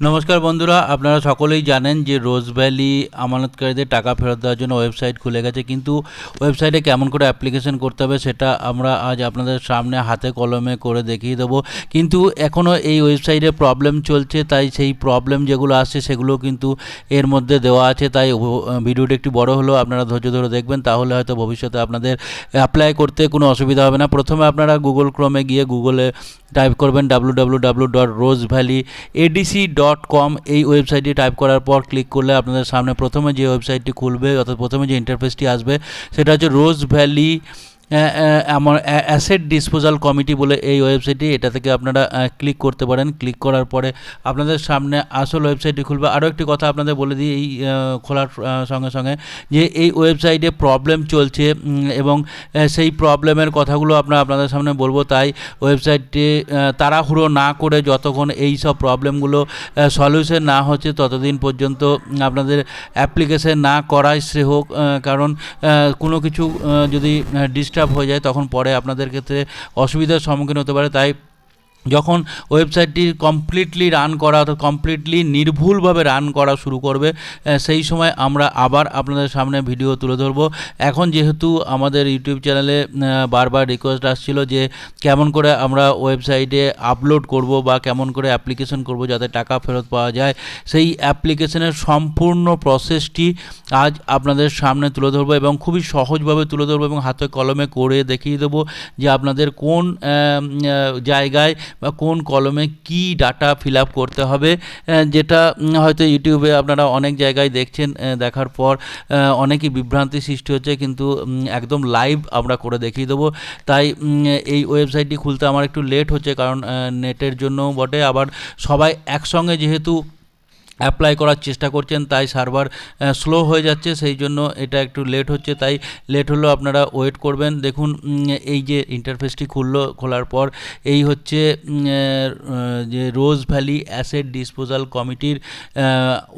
নমস্কার বন্ধুরা, আপনারা সকলেই জানেন যে রোজ ভ্যালি আমানতকারীদের টাকা ফেরত দেওয়ার জন্য ওয়েবসাইট খুলে গেছে, কিন্তু ওয়েবসাইটে কেমন করে অ্যাপ্লিকেশন করতে হবে সেটা আমরা আজ আপনাদের সামনে হাতে কলমে করে দেখিয়ে দেবো। কিন্তু এখনও এই ওয়েবসাইটে প্রবলেম চলছে, তাই সেই প্রবলেম যেগুলো আসছে সেগুলো কিন্তু এর মধ্যে দেওয়া আছে। তাই ভিডিওটি একটু বড় হলেও আপনারা ধৈর্য ধরে দেখবেন, তাহলে হয়তো ভবিষ্যতে আপনাদের অ্যাপ্লাই করতে কোনো অসুবিধা হবে না। প্রথমে আপনারা গুগল ক্রমে গিয়ে গুগলে টাইপ করবেন W W W dot rose valley ADC dot com এই ওয়েবসাইটটি টাইপ করার পর ক্লিক করলে আপনাদের সামনে প্রথমে যে ওয়েবসাইটটি খুলবে অর্থাৎ প্রথমে যে ইন্টারফেসটি আসবে, সেটা হচ্ছে রোজ ভ্যালি আমার অ্যাসেট ডিসপোজাল কমিটি বলে এই ওয়েবসাইটটি এটা থেকে আপনারা ক্লিক করতে পারেন। ক্লিক করার পরে আপনাদের সামনে আসল ওয়েবসাইটটি খুলবে। আরও একটি কথা আপনাদের বলে দিই এই খোলার সঙ্গে সঙ্গে যে এই ওয়েবসাইটে প্রবলেম চলছে এবং সেই প্রবলেমের কথাগুলো আমরা আপনাদের সামনে বলব। তাই ওয়েবসাইটটি তাড়াহুড়ো না করে যতক্ষণ এই সব প্রবলেমগুলো সলিউশন না হচ্ছে ততদিন পর্যন্ত আপনাদের অ্যাপ্লিকেশন না করাই শ্রেয় হোক, কারণ কোনো কিছু যদি ডিস্টার্ব হয়ে যায় তখন পরে আপনাদের ক্ষেত্রে অসুবিধার সম্মুখীন হতে পারে। তাই যখন ওয়েবসাইটটি কমপ্লিটলি রান করা, অর্থাৎ কমপ্লিটলি নির্ভুলভাবে রান করা শুরু করবে সেই সময় আমরা আবার আপনাদের সামনে ভিডিও তুলে ধরবো। এখন যেহেতু আমাদের ইউটিউব চ্যানেলে বারবার রিকোয়েস্ট আসছিল যে কেমন করে আমরা ওয়েবসাইটে আপলোড করব বা কেমন করে অ্যাপ্লিকেশন করব যাতে টাকা ফেরত পাওয়া যায়, সেই অ্যাপ্লিকেশনের সম্পূর্ণ প্রসেসটি আজ আপনাদের সামনে তুলে ধরবো এবং খুবই সহজভাবে তুলে ধরবো এবং হাতে কলমে করে দেখিয়ে দেবো যে আপনাদের কোন জায়গায় বা কোন কলমে কি ডাটা ফিল করতে হবে যেটা হয়তো ইউটিউবে আপনারা অনেক জায়গায় দেখছেন দেখার পর অনেকই বিভ্রান্তি সৃষ্টি হচ্ছে, কিন্তু একদম লাইভ আমরা করে দেখিয়ে দেবো। তাই এই ওয়েবসাইটটি খুলতে আমার একটু লেট হচ্ছে, কারণ নেটের জন্য বটে। আবার সবাই একসঙ্গে যেহেতু অ্যাপ্লাই করার চেষ্টা করছেন, তাই সার্ভার স্লো হয়ে যাচ্ছে, সেই জন্য এটা একটু লেট হচ্ছে, তাই লেট হলেও আপনারা ওয়েট করবেন। দেখুন এই যে ইন্টারফেসটি খুললো, খোলার পর এই হচ্ছে যে রোজ ভ্যালি অ্যাসেট ডিসপোজাল কমিটির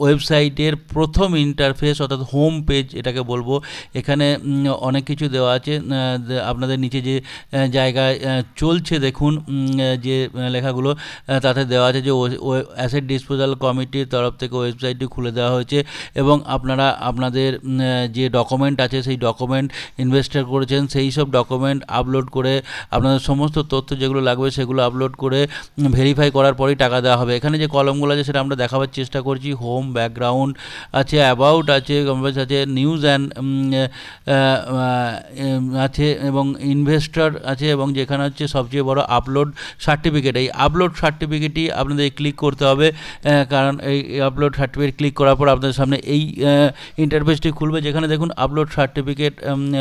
ওয়েবসাইটের প্রথম ইন্টারফেস অর্থাৎ হোম পেজ এটাকে বলব, এখানে অনেক কিছু দেওয়া আছে আপনাদের নিচে যে জায়গায় চলছে, দেখুন যে লেখাগুলো তাতে দেওয়া আছে যে অ্যাসেট ডিসপোজাল কমিটির তরফ থেকে ওয়েবসাইটটি খুলে দেওয়া হয়েছে এবং আপনারা আপনাদের যে ডকুমেন্ট আছে সেই ডকুমেন্ট ইনভেস্টার করেছেন, সেই সব ডকুমেন্ট আপলোড করে আপনাদের সমস্ত তথ্য যেগুলো লাগবে সেগুলো আপলোড করে ভেরিফাই করার পরেই টাকা দেওয়া হবে। এখানে যে কলমগুলো আছে সেটা আমরা দেখাবার চেষ্টা করছি। হোম ব্যাকগ্রাউন্ড আছে অ্যাবাউট আছে আছে নিউজ অ্যান্ড আছে এবং ইনভেস্টর আছে এবং যেখানে হচ্ছে সবচেয়ে বড় আপলোড সার্টিফিকেট এই আপলোড সার্টিফিকেটই আপনাদের ক্লিক করতে হবে কারণ এই আপলোড সার্টিফিকেট ক্লিক করার পর আপনাদের সামনে এই ইন্টারফেসটি খুলবে, যেখানে দেখুন আপলোড সার্টিফিকেট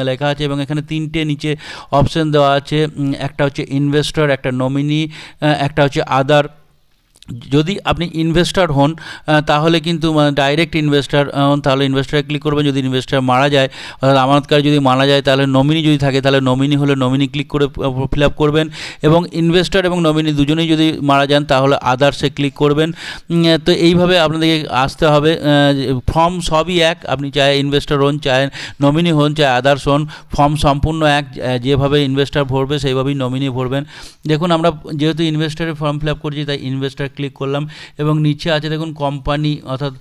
লেখা আছে এবং এখানে তিনটে নিচে অপশন দেওয়া আছে। একটা হচ্ছে ইনভেস্টর একটা নমিনি একটা হচ্ছে আদার যদি আপনি ইনভেস্টার হন তাহলে কিন্তু ডাইরেক্ট ইনভেস্টর হন, তাহলে ইনভেস্টারে ক্লিক করবেন। যদি ইনভেস্টার মারা যায়, অর্থাৎ আমানতকারী যদি মারা যায়, তাহলে নমিনি যদি থাকে, তাহলে নমিনি হলে নমিনি ক্লিক করে ফিল আপ করবেন। এবং ইনভেস্টর এবং নমিনি দুজনেই যদি মারা যান, তাহলে আদার্সে ক্লিক করবেন। তো এইভাবে আপনাদেরকে আসতে হবে। ফর্ম সবই এক। আপনি চায় ইনভেস্টর হন, চায় নমিনি হন, চায় আদার্স হন ফর্ম সম্পূর্ণ এক। যেভাবে ইনভেস্টার ভরবে, সেইভাবেই নমিনি ভরবেন। দেখুন, আমরা যেহেতু ইনভেস্টারের ফর্ম ফিল আপ করছি, তাই ইনভেস্টার ক্লিক করলাম এবং নিচে আছে দেখুন কোম্পানি অর্থাৎ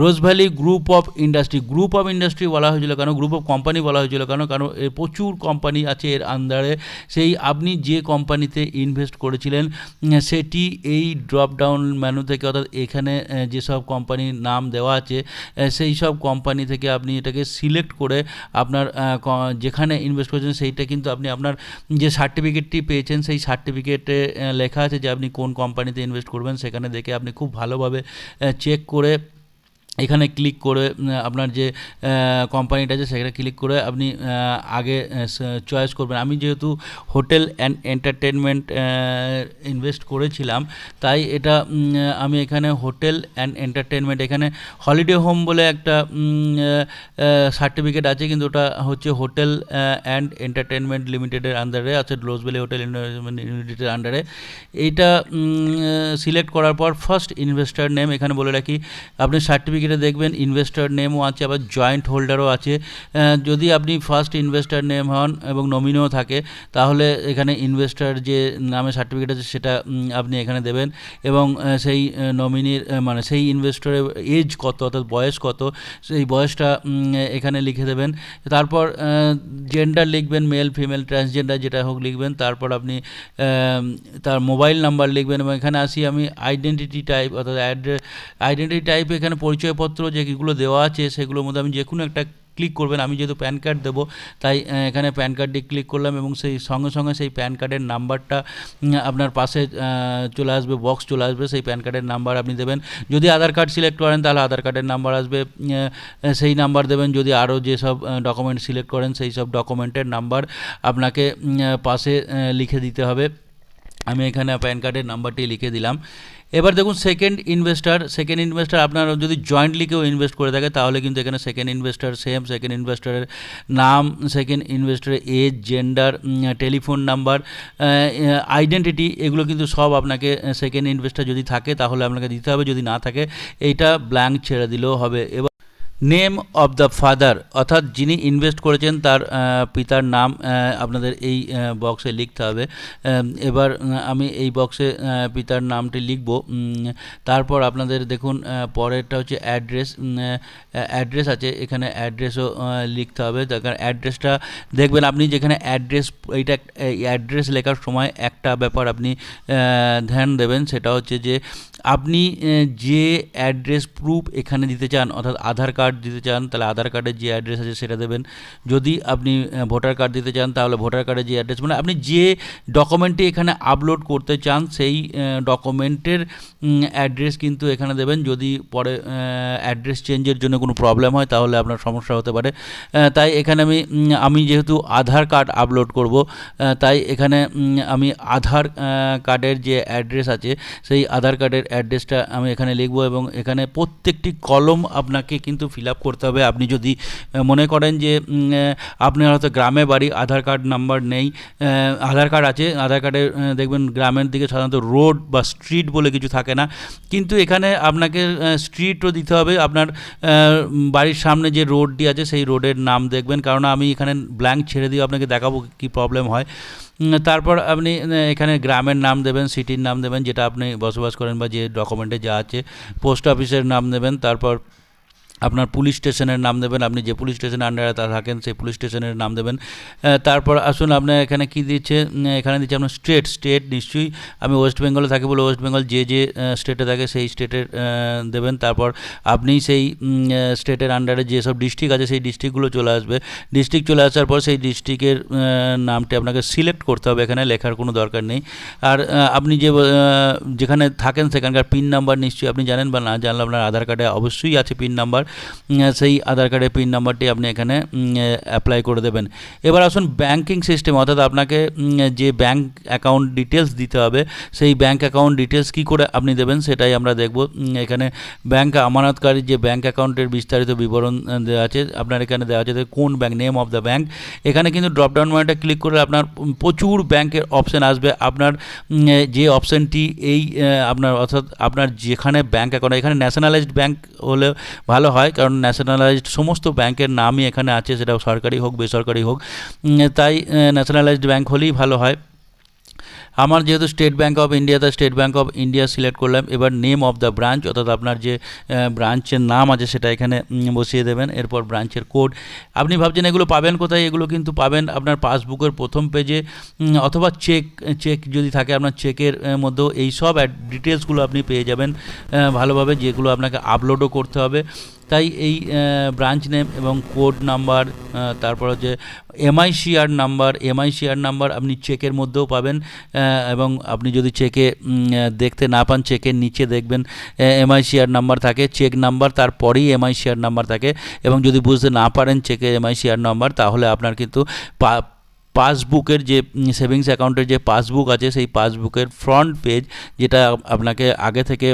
rose valley group of industry group of industry বলা হয়েছিল কেন? গ্রুপ অফ কোম্পানি বলা হয়েছিল কেন? কারণ এর প্রচুর কোম্পানি আছে এর আন্ডারে সেই আপনি যে কোম্পানিতে ইনভেস্ট করেছিলেন সেটি এই ড্রপ ডাউন মেনু থেকে অর্থাৎ এখানে যেসব কোম্পানির নাম দেওয়া আছে সেই সব কোম্পানি থেকে আপনি এটাকে সিলেক্ট করে আপনার যেখানে ইনভেস্ট করেছেন, সেইটা কিন্তু আপনি আপনার যে সার্টিফিকেটটি পেয়েছেন, সেই সার্টিফিকেটে লেখা আছে যে আপনি কোন কোম্পানিতে ইনভেস্ট করবেন, সেখানে দেখে আপনি খুব ভালোভাবে চেক করে এখানে ক্লিক করে আপনার যে কোম্পানিটা আছে, সেখানে ক্লিক করে আপনি আগে চয়েস করবেন। আমি যেহেতু হোটেল অ্যান্ড এন্টারটেনমেন্ট ইনভেস্ট করেছিলাম, তাই এটা আমি এখানে হোটেল অ্যান্ড এন্টারটেনমেন্ট এখানে হলিডে হোম বলে একটা সার্টিফিকেট আছে, কিন্তু ওটা হচ্ছে হোটেল অ্যান্ড এন্টারটেনমেন্ট লিমিটেডের আন্ডারে আছে লোজবেলি হোটেল লিমিটেডের আন্ডারে এইটা সিলেক্ট করার পর ফার্স্ট ইনভেস্টার নেম এখানে বলে রাখি। আপনি সার্টিফিকেট সার্টিফিকেটে দেখবেন ইনভেস্টর নেমও আছে, আবার জয়েন্ট হোল্ডারও আছে। যদি আপনি ফার্স্ট ইনভেস্টর নেম হন এবং নমিনিও থাকে, তাহলে এখানে ইনভেস্টর যে নামে সার্টিফিকেট আছে, সেটা আপনি এখানে দেবেন। এবং সেই নমিনির মানে সেই ইনভেস্টরের এজ কত, অর্থাৎ বয়স কত, সেই বয়সটা এখানে লিখে দেবেন। তারপর জেন্ডার লিখবেন মেল ফিমেল ট্রান্সজেন্ডার যেটা হোক লিখবেন। তারপর আপনি তার মোবাইল নাম্বার লিখবেন। এবং এখানে আসি আমি আইডেন্টিটি টাইপ অর্থাৎ আইডেন্টিটি টাইপ এখানে পরিচয়পত্র যেগুলো দেওয়া আছে সেগুলোর মধ্যে আমি যে কোনো একটা ক্লিক করবেন। আমি যেহেতু প্যান কার্ড দেবো, তাই এখানে প্যান কার্ডটি ক্লিক করলাম এবং সেই সঙ্গে সঙ্গে সেই প্যান কার্ডের নাম্বারটা আপনার পাশে চলে আসবে বক্স চলে আসবে। সেই প্যান কার্ডের নাম্বার আপনি দেবেন। যদি আধার কার্ড সিলেক্ট করেন, তাহলে আধার কার্ডের নাম্বার আসবে। সেই নাম্বার দেবেন। যদি আরও যেসব ডকুমেন্ট সিলেক্ট করেন, সেই সব ডকুমেন্টের নাম্বার আপনাকে পাশে লিখে দিতে হবে। আমি এখানে প্যান কার্ডের নাম্বারটি লিখে দিলাম। এবার দেখুন সেকেন্ড ইনভেস্টার সেকেন্ড ইনভেস্টার আপনার যদি জয়েন্টলি কেউ ইনভেস্ট করে থাকে, তাহলে কিন্তু এখানে সেকেন্ড ইনভেস্টার সেম সেকেন্ড ইনভেস্টারের নাম সেকেন্ড ইনভেস্টারের age gender telephone number identity এগুলো কিন্তু সব আপনাকে সেকেন্ড ইনভেস্টার যদি থাকে, তাহলে আপনাকে দিতে হবে, যদি না থাকে, এইটা ব্ল্যাঙ্ক ছেড়ে দিলেও হবে। এবার নেম অফ দ্য ফাদার, অর্থাৎ যিনি ইনভেস্ট করেছেন তার পিতার নাম আপনাদের এই বক্সে লিখতে হবে। এবার আমি এই বক্সে পিতার নামটি লিখব। তারপর আপনাদের দেখুন পরেরটা হচ্ছে অ্যাড্রেস। অ্যাড্রেস আছে, এখানে অ্যাড্রেসও লিখতে হবে। কারণ অ্যাড্রেসটা দেখবেন, আপনি যেখানে অ্যাড্রেস, এইটা অ্যাড্রেস লেখার সময় একটা ব্যাপার আপনি ধ্যান দেবেন, সেটা হচ্ছে যে আপনি যে অ্যাড্রেস প্রুফ এখানে দিতে চান, অর্থাৎ আধার কার্ড দিতে চান, তাহলে আধার কার্ডের যে অ্যাড্রেস আছে সেটা দেবেন। যদি আপনি ভোটার কার্ড দিতে চান, তাহলে ভোটার কার্ডের যে অ্যাড্রেস মানে আপনি যে ডকুমেন্টটি এখানে আপলোড করতে চান, সেই ডকুমেন্টের অ্যাড্রেস কিন্তু এখানে দেবেন। যদি পরে অ্যাড্রেস চেঞ্জের জন্য কোনো প্রবলেম হয়, তাহলে আপনার সমস্যা হতে পারে। তাই এখানে আমি আমি যেহেতু আধার কার্ড আপলোড করব তাই এখানে আমি আধার কার্ডের যে অ্যাড্রেস আছে, সেই আধার কার্ডের অ্যাড্রেসটা আমি এখানে লিখব এবং এখানে প্রত্যেকটি কলম আপনাকে কিন্তু ফিল আপ করতে হবে। আপনি যদি মনে করেন যে আপনার হয়তো গ্রামে বাড়ি, আধার কার্ড নাম্বার নেই আধার কার্ড আছে, আধার কার্ডে দেখবেন গ্রামের দিকে সাধারণত রোড বা স্ট্রিট বলে কিছু থাকে না। কিন্তু এখানে আপনাকে স্ট্রিটও দিতে হবে। আপনার বাড়ির সামনে যে রোডটি আছে, সেই রোডের নাম দেখবেন। কারণ আমি এখানে ব্ল্যাঙ্ক ছেড়ে দিয়ে আপনাকে দেখাবো কী প্রবলেম হয়। তারপর আপনি এখানে গ্রামের নাম দেবেন, সিটির নাম দেবেন, যেটা আপনি বসবাস করেন বা যে ডকুমেন্টে যা আছে, পোস্ট অফিসের নাম দেবেন। তারপর আপনার পুলিশ স্টেশনের নাম দেবেন, আপনি যে পুলিশ স্টেশনের আন্ডারে তা থাকেন, সেই পুলিশ স্টেশনের নাম দেবেন। তারপর আসুন আপনার এখানে কি দিচ্ছে এখানে দিচ্ছে আপনার স্টেট স্টেট নিশ্চয়ই আমি ওয়েস্ট বেঙ্গলে থাকি বলে ওয়েস্ট বেঙ্গল যে যে স্টেটে থাকে সেই স্টেটের দেবেন। তারপর আপনি সেই স্টেটের আন্ডারে যেসব ডিস্ট্রিক্ট আছে সেই ডিস্ট্রিক্টগুলো চলে আসবে। ডিস্ট্রিক্ট চলে আসার পর সেই ডিস্ট্রিক্টের নামটি আপনাকে সিলেক্ট করতে হবে, এখানে লেখার কোনো দরকার নেই। আর আপনি যে যেখানে থাকেন সেখানকার পিন নাম্বার নিশ্চয়ই আপনি জানেন বা না জানলে আপনার আধার কার্ডে অবশ্যই আছে পিন নাম্বার। সেই আধার কার্ডের পিন নাম্বারটি আপনি এখানে অ্যাপ্লাই করে দেবেন। এবার আসুন ব্যাংকিং সিস্টেম অর্থাৎ আপনাকে যে ব্যাংক অ্যাকাউন্ট ডিটেলস দিতে হবে, সেই ব্যাংক অ্যাকাউন্ট ডিটেলস কী করে আপনি দেবেন সেটাই আমরা দেখব। এখানে ব্যাংক আমানতকারী যে ব্যাংক অ্যাকাউন্টের বিস্তারিত বিবরণ দেওয়া আছে, আপনার এখানে দেওয়া আছে কোন bank name of the bank এখানে কিন্তু ড্রপডাউন মানেটা ক্লিক করে আপনার প্রচুর ব্যাংকের অপশান আসবে। আপনার যে অপশানটি এই আপনার, অর্থাৎ আপনার যেখানে ব্যাংক অ্যাকাউন্ট এখানে ন্যাশনালাইজড ব্যাংক হলে ভালো হয়, কারণ ন্যাশনালাইজড সমস্ত ব্যাংকের নামই এখানে আছে, সেটা সরকারি হোক, বেসরকারি হোক। তাই ন্যাশনালাইজড ব্যাংক হলেই ভালো হয়। আমার যেহেতু স্টেট ব্যাঙ্ক অফ ইন্ডিয়া ইন্ডিয়াতে State Bank of India select করলাম। এবার নেম অফ দ্য ব্রাঞ্চ অর্থাৎ আপনার যে ব্রাঞ্চের নাম আছে, সেটা এখানে বসিয়ে দেবেন। এরপর ব্রাঞ্চের কোড আপনি ভাবছেন এগুলো পাবেন কোথায়? এগুলো কিন্তু পাবেন আপনার পাসবুকের প্রথম পেজে অথবা চেক চেক যদি থাকে আপনার চেকের মধ্যেও। এই সব ডিটেলসগুলো আপনি পেয়ে যাবেন ভালোভাবে, যেগুলো আপনাকে আপলোডও করতে হবে। তাই এই ব্রাঞ্চ নেম এবং কোড নাম্বার তারপর হচ্ছে এমআইসিআর নাম্বার এমআইসিআর নাম্বার আপনি চেকের মধ্যেও পাবেন এবং আপনি যদি চেকে দেখতে না পান চেকের নিচে দেখবেন এমআইসিআর নাম্বার থাকে চেক নাম্বার তারপরেই এমআইসিআর নাম্বার থাকে, এবং যদি বুঝতে না পারেন চেকের এমআইসিআর নাম্বার তাহলে আপনার কিন্তু পাসবুকের যে সেভিংস অ্যাকাউন্টের যে পাসবুক আছে, সেই পাসবুকের ফ্রন্ট পেজ যেটা আপনাকে আগে থেকে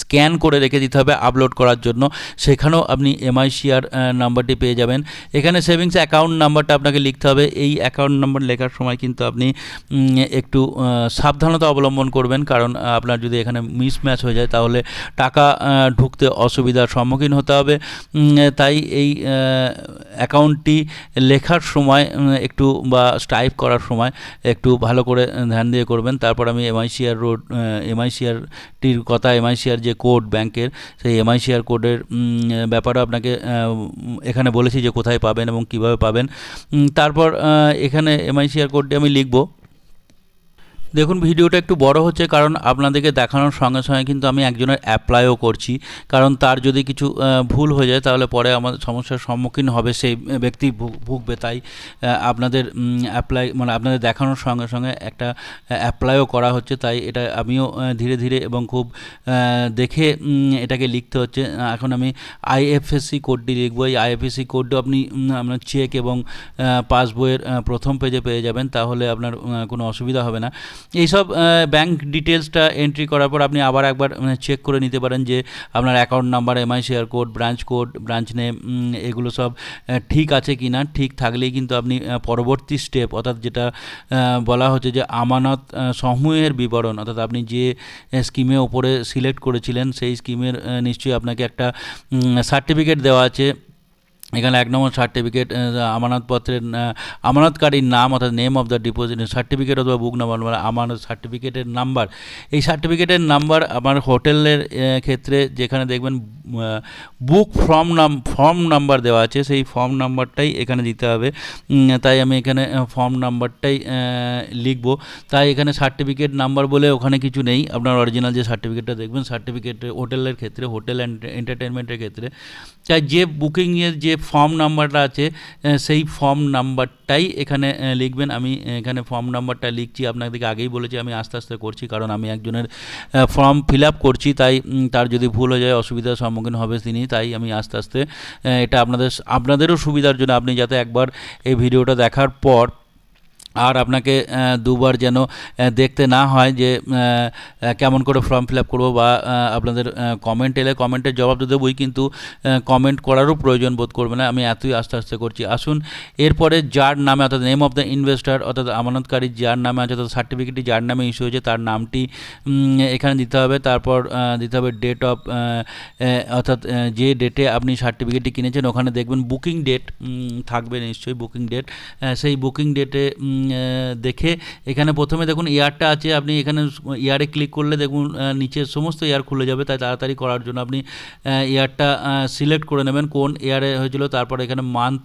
স্ক্যান করে রেখে দিতে হবে আপলোড করার জন্য। সেখানেও আপনি এমআইসিআর নাম্বারটি পেয়ে যাবেন। এখানে সেভিংস অ্যাকাউন্ট নাম্বারটা আপনাকে লিখতে হবে। এই অ্যাকাউন্ট নাম্বার লেখার সময় কিন্তু আপনি একটু সাবধানতা অবলম্বন করবেন। কারণ আপনার যদি এখানে মিসম্যাচ হয়ে যায়, তাহলে টাকা ঢুকতে অসুবিধার সম্মুখীন হতে হবে। তাই এই অ্যাকাউন্টটি লেখার সময় একটু বা স্টাইপ করার সময় একটু ভালো করে ধ্যান দিয়ে করবেন। তারপর আমি এমআইসিআর রোড এমআইসিআরটির কথা এমআইসিআর যে কোড ব্যাংকের সেই এমআইসিআর কোডের ব্যাপারও আপনাকে এখানে বলেছি যে কোথায় পাবেন এবং কীভাবে পাবেন। তারপর এখানে এখানে এমআইসিআর কোডটি আমি লিখব। দেখুন, ভিডিওটা একটু বড় হচ্ছে কারণ আপনাদেরকে দেখানোর সঙ্গে সঙ্গে কিন্তু আমি একজনের অ্যাপ্লাইও করছি। কারণ তার যদি কিছু ভুল হয়ে যায় তাহলে পরে আমাদের সমস্যার সম্মুখীন হবে, সেই ব্যক্তি ভুগবে। তাই আপনাদের অ্যাপ্লাই মানে আপনাদের দেখানোর সঙ্গে সঙ্গে একটা অ্যাপ্লাইও করা হচ্ছে। তাই এটা আমিও ধীরে ধীরে এবং খুব দেখে এটাকে লিখতে হচ্ছে। এখন আমি আইএফএসসি কোডটি লিখব। এই আইএফএসসি কোডটা আপনি আপনার চেক এবং পাসবইয়ের প্রথম পেজে পেয়ে যাবেন। তাহলে আপনার কোনো অসুবিধা হবে না। এইসব ব্যাংক ডিটেলসটা এন্ট্রি করার পর আপনি আবার একবার চেক করে নিতে পারেন যে আপনার account number MICR code branch code branch name এগুলো সব ঠিক আছে কি না ঠিক থাকলেই কিন্তু আপনি পরবর্তী স্টেপ অর্থাৎ যেটা বলা হচ্ছে যে আমানত সমূহের বিবরণ, অর্থাৎ আপনি যে স্কিমে ওপরে সিলেক্ট করেছিলেন, সেই স্কিমের নিশ্চয়ই আপনাকে একটা সার্টিফিকেট দেওয়া আছে। এখানে এক নম্বর সার্টিফিকেট আমানতপত্রের আমানতকারীর নাম অর্থাৎ name of the deposit certificate অথবা বুক নাম্বার মানে আমানত সার্টিফিকেটের নাম্বার এই সার্টিফিকেটের নাম্বার আমার হোটেলের ক্ষেত্রে যেখানে দেখবেন বুক ফর্ম নাম ফর্ম নাম্বার দেওয়া আছে, সেই ফর্ম নাম্বারটাই এখানে দিতে হবে। তাই আমি এখানে ফর্ম নাম্বারটাই লিখব। তাই এখানে সার্টিফিকেট নাম্বার বলে ওখানে কিছু নেই। আপনার অরিজিনাল যে সার্টিফিকেটটা দেখবেন সার্টিফিকেট হোটেলের ক্ষেত্রে, হোটেল অ্যান্ড এন্টারটেনমেন্টের ক্ষেত্রে। তাই যে বুকিংয়ের যে ফর্ম নাম্বারটা আছে সেই ফর্ম নাম্বারটাই এখানে লিখবেন। আমি এখানে ফর্ম নাম্বারটা লিখছি আপনাদেরকে আগেই বলেছি, আমি আস্তে আস্তে করছি, কারণ আমি একজনের ফর্ম ফিল আপ করছি, তাই তার যদি ভুল হয়ে যায়, অসুবিধার সম্মুখীন হবে তিনি, তাই আমি আস্তে আস্তে এটা আপনাদের, আপনাদেরও সুবিধার জন্য আপনি যাতে একবার এই ভিডিওটা দেখার পর আর আপনাকে দুবার যেন দেখতে না হয় যে কেমন করে ফর্ম ফিল আপ করব বা আপনাদের কমেন্ট এলে কমেন্টের জবাব তো দেবই, কিন্তু কমেন্ট করারও প্রয়োজন বোধ করবে না। আমি এতই আস্তে আস্তে করছি। আসুন, এরপরে যার নামে, অর্থাৎ নেম অফ দ্য ইনভেস্টার অর্থাৎ আমানতকারী, যার নামে আছে অর্থাৎ সার্টিফিকেটটি যার নামে ইস্যু হয়েছে, তার নামটি এখানে দিতে হবে। তারপর দিতে হবে ডেট অফ অর্থাৎ যে ডেটে আপনি সার্টিফিকেটটি কিনেছেন, ওখানে দেখবেন বুকিং ডেট থাকবে নিশ্চয়ই বুকিং ডেট সেই বুকিং ডেটে দেখে এখানে প্রথমে দেখুন ইয়ারটা আছে, আপনি এখানে ইয়ারে ক্লিক করলে দেখুন নিচে সমস্ত ইয়ার খুলে যাবে, তাই তাড়াতাড়ি করার জন্য আপনি ইয়ারটা সিলেক্ট করে নেবেন, কোন ইয়ারে হয়েছিল, তারপর এখানে মান্থ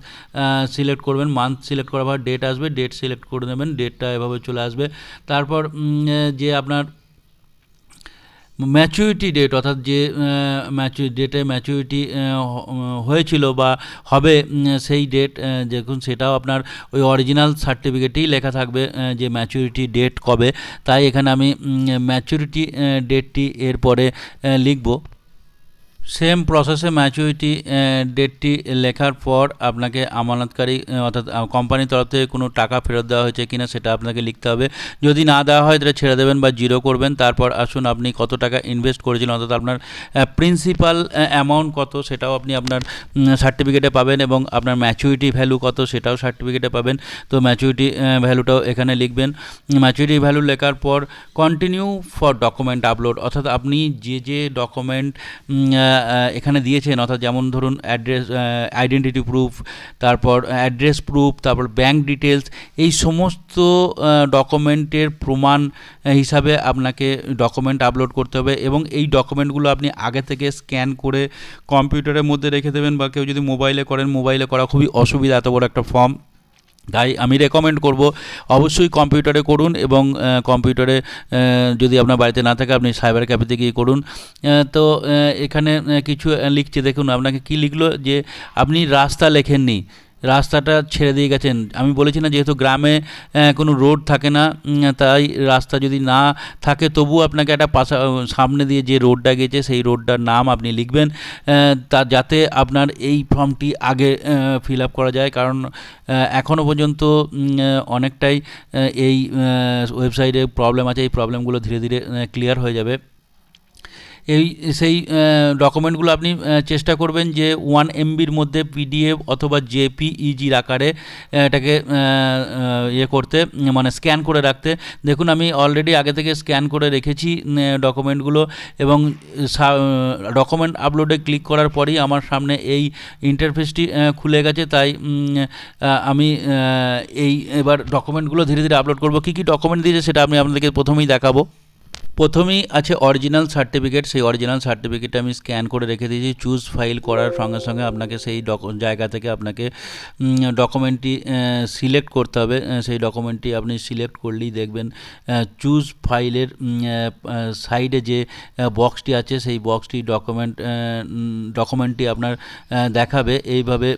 সিলেক্ট করবেন মান্থ সিলেক্ট করার পর ডেট আসবে ডেট সিলেক্ট করে নেবেন ডেটটা এভাবে চলে আসবে। তারপর যে আপনার ম্যাচুরিটি ডেট অর্থাৎ যে ম্যাচু ডেটে ম্যাচুরিটি হয়েছিল বা হবে সেই ডেট দেখুন সেটাও আপনার ওই অরিজিনাল সার্টিফিকেটেই লেখা থাকবে যে ম্যাচুরিটি ডেট কবে। তাই এখানে আমি ম্যাচুরিটি ডেটটি এরপরে লিখব। সেম প্রসেসে ম্যাচুরিটি ডেটটি লেখার পর আপনাকে আমানতকারী অর্থাৎ কোম্পানির তরফ থেকে কোনো টাকা ফেরত দেওয়া হয়েছে কিনা সেটা আপনাকে লিখতে হবে। যদি না দেওয়া হয়, তাহলে ছেড়ে দেবেন বা জিরো করবেন। তারপর আসুন, আপনি কত টাকা ইনভেস্ট করেছিলেন, অর্থাৎ আপনার প্রিন্সিপাল অ্যামাউন্ট কত সেটাও আপনি আপনার সার্টিফিকেটে পাবেন এবং আপনার ম্যাচুরিটি ভ্যালু কত সেটাও সার্টিফিকেটে পাবেন। তো ম্যাচুরিটি ভ্যালুটাও এখানে লিখবেন। ম্যাচুরিটি ভ্যালু লেখার পর কন্টিনিউ ফর ডকুমেন্ট আপলোড অর্থাৎ আপনি যে যে ডকুমেন্ট এখানে দিয়েছেন, অর্থাৎ যেমন ধরুন অ্যাড্রেস আইডেন্টিটি প্রুফ তারপর অ্যাড্রেস প্রুফ তারপর ব্যাংক ডিটেলস এই সমস্ত ডকুমেন্টের প্রমাণ হিসাবে আপনাকে ডকুমেন্ট আপলোড করতে হবে এবং এই ডকুমেন্টগুলো আপনি আগে থেকে স্ক্যান করে কম্পিউটারের মধ্যে রেখে দেবেন বা কেউ যদি মোবাইলে করেন মোবাইলে করা খুবই অসুবিধা, এত বড় একটা ফর্ম তাই আমি রেকমেন্ড করব, অবশ্যই কম্পিউটারে করুন এবং কম্পিউটারে যদি আপনার বাড়িতে না থাকে আপনি সাইবার ক্যাফেতে গিয়ে করুন। তো এখানে কিছু লিখছে। দেখুন, আপনাকে কি লিখলো যে, আপনি রাস্তা লেখেননি। রাস্তাটা ছেড়ে দিয়ে গেছেন। আমি বলেছি না যেহেতু গ্রামে কোনো রোড থাকে না তাই রাস্তা যদি না থাকে তবু আপনাকে একটা পাশা সামনে দিয়ে যে রোডটা গেছে সেই রোডটার নাম আপনি লিখবেন তা যাতে আপনার এই ফর্মটি আগে ফিল আপ করা যায়। কারণ এখনও পর্যন্ত অনেকটাই এই ওয়েবসাইটে প্রবলেম আছে, এই প্রবলেমগুলো ধীরে ধীরে ক্লিয়ার হয়ে যাবে। এই, সেই ডকুমেন্টগুলো আপনি চেষ্টা করবেন যে ওয়ান এমবির মধ্যে পিডিএফ অথবা জেপিইজির আকারে এটাকে ইয়ে করতে মানে স্ক্যান করে রাখতে। দেখুন, আমি অলরেডি আগে থেকে স্ক্যান করে রেখেছি ডকুমেন্টগুলো এবং ডকুমেন্ট আপলোডে ক্লিক করার পরেই আমার সামনে এই ইন্টারফেসটি খুলে গেছে। তাই আমি এই এবার ডকুমেন্টগুলো ধীরে ধীরে আপলোড করব। কী কী ডকুমেন্ট দিয়েছে সেটা আমি আপনাদেরকে প্রথমেই দেখাবো। প্রথমেই আছে অরিজিনাল সার্টিফিকেট সেই অরিজিনাল সার্টিফিকেটটা আমি স্ক্যান করে রেখে দিয়েছি চুজ ফাইল করার সঙ্গে সঙ্গে আপনাকে সেই জায়গা থেকে আপনাকে ডকুমেন্টটি সিলেক্ট করতে হবে সেই ডকুমেন্টটি আপনি সিলেক্ট করলেই দেখবেন চুজ ফাইলের সাইডে যে বক্সটি আছে, সেই বক্সটি ডকুমেন্ট ডকুমেন্টটি আপনার দেখাবে, এইভাবে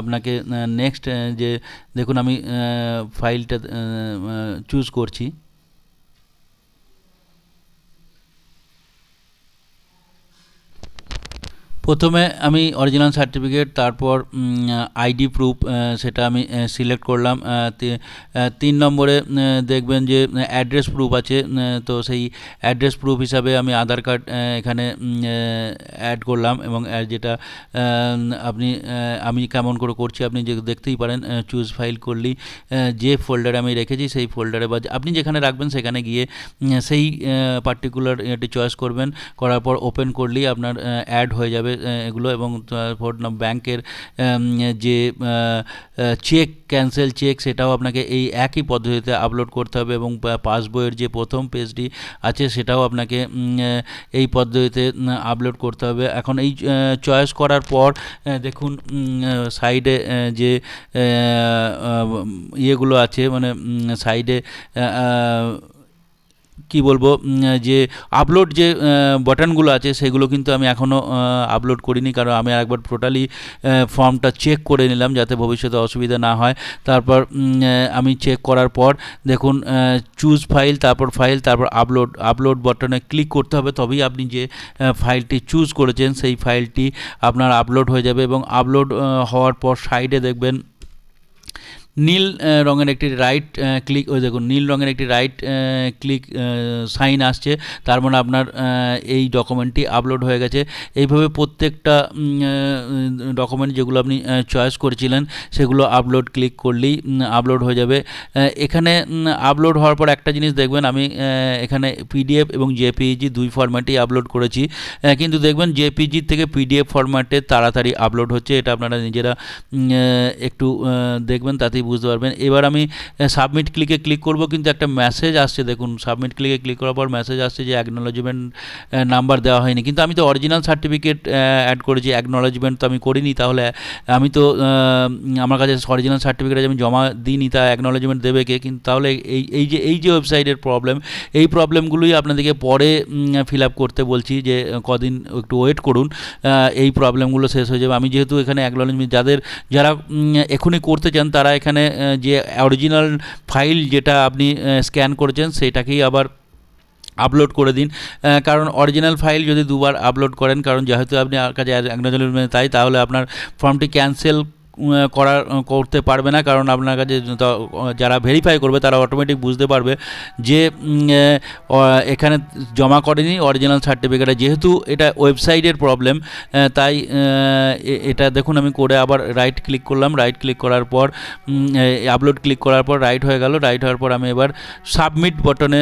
আপনাকে নেক্সট যে, দেখুন আমি ফাইলটা চুজ করছি। প্রথমে আমি অরিজিনাল সার্টিফিকেট তারপর আইডি প্রুফ সেটা আমি সিলেক্ট করলাম তিন নম্বরে দেখবেন যে অ্যাড্রেস প্রুফ আছে তো সেই অ্যাড্রেস প্রুফ হিসাবে আমি আধার কার্ড এখানে অ্যাড করলাম এবং যেটা আপনি আমি কেমন করে করছি আপনি যে দেখতেই পারেন চুজ ফাইল করলেই আহ, যে ফোল্ডারে আমি রেখেছি সেই ফোল্ডারে বা আপনি যেখানে রাখবেন সেখানে গিয়ে সেই পার্টিকুলার এটি চয়েস করবেন করার পর ওপেন করলেই আপনার অ্যাড হয়ে যাবে এগুলো এবং তারপর ব্যাংকের যে চেক ক্যান্সেল চেক সেটাও আপনাকে এই একই পদ্ধতিতে আপলোড করতে হবে এবং পাসবইয়ের যে প্রথম পেজটি আছে সেটাও আপনাকে এই পদ্ধতিতে আপলোড করতে হবে। এখন এই চয়েস করার পর দেখুন সাইডে যে ইয়েগুলো আছে মানে সাইডে কি বলব যে আপলোড যে বাটনগুলো আছে সেগুলো কিন্তু আমি এখনও আপলোড করিনি। কারণ আমি একবার টোটালি ফর্মটা চেক করে নিলাম যাতে ভবিষ্যতে অসুবিধা না হয়। তারপর আমি চেক করার পর দেখুন চুজ ফাইল তারপর ফাইল তারপর আপলোড আপলোড বাটনে ক্লিক করতে হবে। তবেই আপনি যে ফাইলটি চুজ করেছেন, সেই ফাইলটি আপনার আপলোড হয়ে যাবে এবং আপলোড হওয়ার পর সাইডে দেখবেন নীল রঙের একটি রাইট ক্লিক ওই দেখুন, নীল রঙের একটি রাইট ক্লিক সাইন আসছে। তার মানে আপনার এই ডকুমেন্টটি আপলোড হয়ে গেছে। এইভাবে প্রত্যেকটা ডকুমেন্ট যেগুলো আপনি চয়েস করেছিলেন, সেগুলো আপলোড ক্লিক করলেই আপলোড হয়ে যাবে। এখানে আপলোড হওয়ার পর একটা জিনিস দেখবেন, আমি এখানে পিডিএফ এবং জেপিজি দুই ফরম্যাটেই আপলোড করেছি। কিন্তু দেখবেন জেপিজি থেকে পিডিএফ ফরম্যাটে তাড়াতাড়ি আপলোড হচ্ছে। এটা আপনারা নিজেরা একটু দেখবেন দেখবেন তাতেই বুঝতে পারবেন। এবার আমি সাবমিট ক্লিকে ক্লিক করব, কিন্তু একটা মেসেজ আসছে, দেখুন সাবমিট ক্লিকে ক্লিক করার পর মেসেজ আসছে যে অ্যাকনোলজমেন্ট নাম্বার দেওয়া হয়নি। কিন্তু আমি তো অরিজিনাল সার্টিফিকেট অ্যাড করেছি অ্যাকনোলজমেন্ট তো আমি করিনি, তাহলে আমি তো আমার কাছে অরিজিনাল সার্টিফিকেট আমি জমা দিইনি, তা অ্যাকনোলজমেন্ট দেবে কে? কিন্তু তাহলে এই এই যে এই যে ওয়েবসাইটের প্রবলেম এই প্রবলেমগুলোই আপনাদেরকে পরে ফিল আপ করতে বলছি যে কদিন একটু ওয়েট করুন এই প্রবলেমগুলো শেষ হয়ে যাবে। আমি যেহেতু এখানে অ্যাকনোলজমেন্ট যাদের, যারা এখনই করতে চান, তারা এখানে আহ, যে অরিজিনাল ফাইল যেটা আপনি স্ক্যান করেছেন সেটাকেই আবার আপলোড করে দিন। কারণ অরিজিনাল ফাইল যদি দুবার আপলোড করেন কারণ যেহেতু আপনি কাছে অ্যাকনোলজমেন্ট তাই তাহলে আপনার ফর্মটি ক্যান্সেল করার করতে পারবে না। কারণ আপনার কাছে যারা ভেরিফাই করবে, তারা অটোমেটিক বুঝতে পারবে যে এখানে জমা করেনি অরিজিনাল সার্টিফিকেটে যেহেতু এটা ওয়েবসাইটের প্রবলেম তাই এটা দেখুন, আমি করে আবার রাইট ক্লিক করলাম। রাইট ক্লিক করার পর আপলোড ক্লিক করার পর রাইট হয়ে গেল। রাইট হওয়ার পর আমি এবার সাবমিট বটনে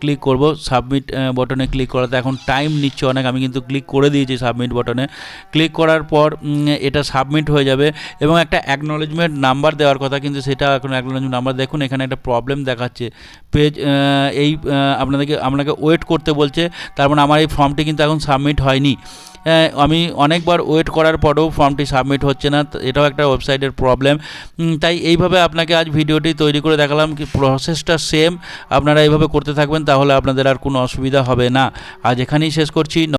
ক্লিক করব। সাবমিট বটনে ক্লিক করাতে এখন টাইম নিচ্ছে অনেক। আমি কিন্তু ক্লিক করে দিয়েছি সাবমিট বটনে ক্লিক করার পর এটা সাবমিট হয়ে যাবে এবং একটা অ্যাকনোলেজমেন্ট নাম্বার দেওয়ার কথা, কিন্তু সেটা এখন অ্যাকনোলেজমেন্ট নাম্বার দেখুন এখানে একটা প্রবলেম দেখাচ্ছে। পেজ এই আপনাদেরকে, আপনাকে ওয়েট করতে বলছে, তার মানে আমার এই ফর্মটি কিন্তু এখন সাবমিট হয়নি। আমি অনেকবার ওয়েট করার পরেও ফর্মটি সাবমিট হচ্ছে না এটাও একটা ওয়েবসাইটের প্রবলেম তাই এইভাবে আপনাকে আজ ভিডিওটি তৈরি করে দেখালাম, কি প্রসেসটা সেম আপনারা এইভাবে করতে থাকবেন, তাহলে আপনাদের আর কোনো অসুবিধা হবে না। আজ এখানেই শেষ করছি